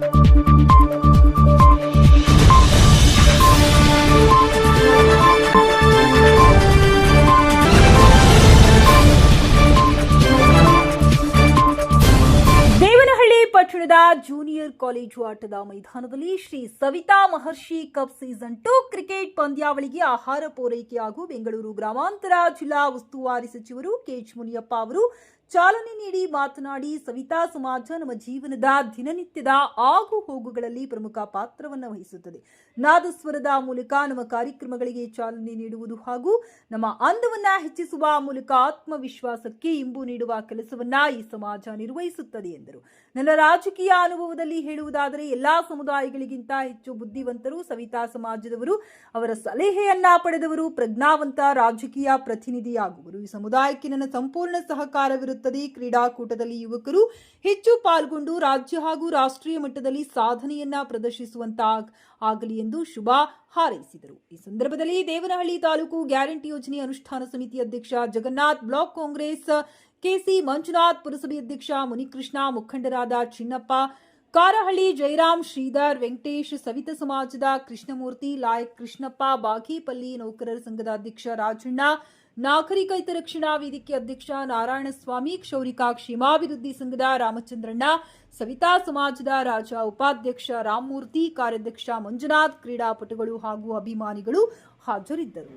Thank you. ಪಟ್ಟಣದ junior college ಆಟದ ಮೈದಾನದಲ್ಲಿ Shri Savita Maharshi cup season two cricket ಪಂದ್ಯಾವಳಿಗೆ ಆಹಾರ ಪೂರೈಕೆ ಹಾಗೂ ಬೆಂಗಳೂರು ಗ್ರಾಮಾಂತರ ಜಿಲ್ಲಾ ಉಸ್ತುವಾರಿ ಸಚಿವರು ಕೆಎಚ್ ಮುನಿಯಪ್ಪ ಅವರು ಚಾಲನೆ ನೀಡಿ ಮಾತನಾಡಿ, ಸವಿತಾ ಸಮಾಜ ನಮ್ಮ ಜೀವನದ ದಿನನಿತ್ಯದ ಆಗು ಹೋಗುಗಳಲ್ಲಿ ಪ್ರಮುಖ ಪಾತ್ರವನ್ನು ವಹಿಸುತ್ತದೆ. ನಾದಸ್ವರದ ಮೂಲಕ ನಮ್ಮ ಕಾರ್ಯಕ್ರಮಗಳಿಗೆ ಚಾಲನೆ ನೀಡುವುದು ಹಾಗೂ ನಮ್ಮ ಅಂದವನ್ನು ಹೆಚ್ಚಿಸುವ ಮೂಲಕ ಆತ್ಮವಿಶ್ವಾಸಕ್ಕೆ ಇಂಬು ನೀಡುವ ಕೆಲಸವನ್ನ ಈ ಸಮಾಜ ನಿರ್ವಹಿಸುತ್ತದೆ ಎಂದರು. ನನ್ನ ರಾಜಕೀಯ ಅನುಭವದಲ್ಲಿ ಹೇಳುವುದಾದರೆ ಎಲ್ಲಾ ಸಮುದಾಯಗಳಿಗಿಂತ ಹೆಚ್ಚು ಬುದ್ಧಿವಂತರು ಸವಿತಾ ಸಮಾಜದವರು. ಅವರ ಸಲಹೆಯನ್ನ ಪಡೆದವರು ಪ್ರಜ್ಞಾವಂತ ರಾಜಕೀಯ ಪ್ರತಿನಿಧಿಯಾಗುವರು. ಈ ಸಮುದಾಯಕ್ಕೆ ನನ್ನ ಸಂಪೂರ್ಣ ಸಹಕಾರವಿರುತ್ತದೆ. ಕ್ರೀಡಾಕೂಟದಲ್ಲಿ ಯುವಕರು ಹೆಚ್ಚು ಪಾಲ್ಗೊಂಡು ರಾಜ್ಯ ಹಾಗೂ ರಾಷ್ಟ್ರೀಯ ಮಟ್ಟದಲ್ಲಿ ಸಾಧನೆಯನ್ನ ಪ್ರದರ್ಶಿಸುವಂತ ಆಗಲಿ ಎಂದು ಶುಭ ಹಾರೈಸಿದರು. ಈ ಸಂದರ್ಭದಲ್ಲಿ ದೇವನಹಳ್ಳಿ ತಾಲೂಕು ಗ್ಯಾರಂಟಿ ಯೋಜನೆ ಅನುಷ್ಠಾನ ಸಮಿತಿ ಅಧ್ಯಕ್ಷ ಜಗನ್ನಾಥ್, ಬ್ಲಾಕ್ ಕಾಂಗ್ರೆಸ್ ಕೆಸಿ ಮಂಜುನಾಥ್, ಪುರಸಭೆ ಅಧ್ಯಕ್ಷ ಮುನಿಕೃಷ್ಣ, ಮುಖಂಡರಾದ ಚಿನ್ನಪ್ಪ ಕಾರಹಳ್ಳಿ ಜಯರಾಮ್ ಶ್ರೀಧರ್ ವೆಂಕಟೇಶ್ ಸವಿತ ಸಮಾಜದ ಕೃಷ್ಣಮೂರ್ತಿ ಲಾಯಕ್ ಕೃಷ್ಣಪ್ಪ ಬಾಗೇಪಲ್ಲಿ ನೌಕರರ ಸಂಘದ ಅಧ್ಯಕ್ಷ ರಾಜಣ್ಣ ನಾಗರಿಕ ಹಿತರಕ್ಷಣಾ ವೇದಿಕೆ ಅಧ್ಯಕ್ಷ ನಾರಾಯಣಸ್ವಾಮಿ ಕ್ಷೌರಿಕಾ ಕ್ಷೇಮಾಭಿವೃದ್ಧಿ ಸಂಘದ ರಾಮಚಂದ್ರಣ್ಣ, ಸವಿತಾ ಸಮಾಜದ ರಾಜ ಉಪಾಧ್ಯಕ್ಷ ರಾಮಮೂರ್ತಿ, ಕಾರ್ಯಾಧ್ಯಕ್ಷ ಮಂಜುನಾಥ್, ಕ್ರೀಡಾಪಟುಗಳು ಹಾಗೂ ಅಭಿಮಾನಿಗಳು ಹಾಜರಿದ್ದರು.